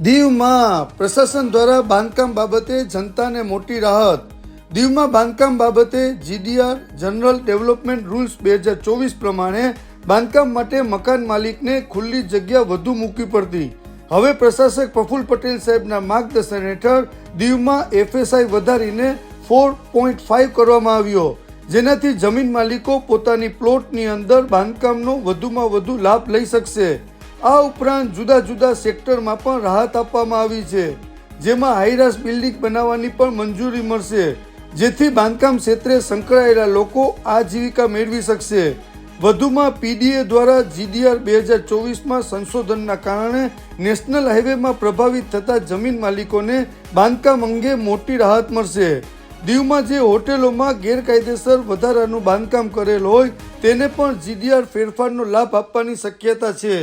દીવમાં પ્રશાસન દ્વારા બાંધકામ બાબતે જનતાને મોટી રાહત. દીવમાં બાંધકામ બાબતે જીડીઆર, જનરલ ડેવલપમેન્ટ રૂલ્સ બે હજાર ચોવીસ પ્રમાણે બાંધકામ માટે મકાન માલિકને ખુલ્લી જગ્યા વધુ મૂકવી પડતી. હવે પ્રશાસક પ્રફુલ પટેલ સાહેબના માર્ગદર્શન હેઠળ દીવમાં એફએસઆઈ વધારીને ફોર પોઈન્ટ ફાઇવ કરવામાં આવ્યો, જેનાથી જમીન માલિકો પોતાની પ્લોટની અંદર બાંધકામનો વધુમાં વધુ લાભ લઈ શકશે. આ ઉપરાંત જુદા જુદા સેક્ટરમાં પણ રાહત આપવામાં આવી છે. જેમાં હાઈરાસ બિલ્ડિંગ બનાવવાની પણ મંજૂરી મળશે, જેથી બાંધકામ ક્ષેત્રે સંકળાયેલા લોકો આજીવિકા મેળવી શકશે. વધુમાં પીડીએ દ્વારા જીડીઆર બે હજાર ચોવીસમાં સંશોધનના કારણે નેશનલ હાઈવેમાં પ્રભાવિત થતા જમીન માલિકોને બાંધકામ અંગે મોટી રાહત મળશે. દીવમાં જે હોટેલોમાં ગેરકાયદેસર વધારાનું બાંધકામ કરેલ હોય, તેને પણ જીડીઆર ફેરફારનો લાભ આપવાની શક્યતા છે.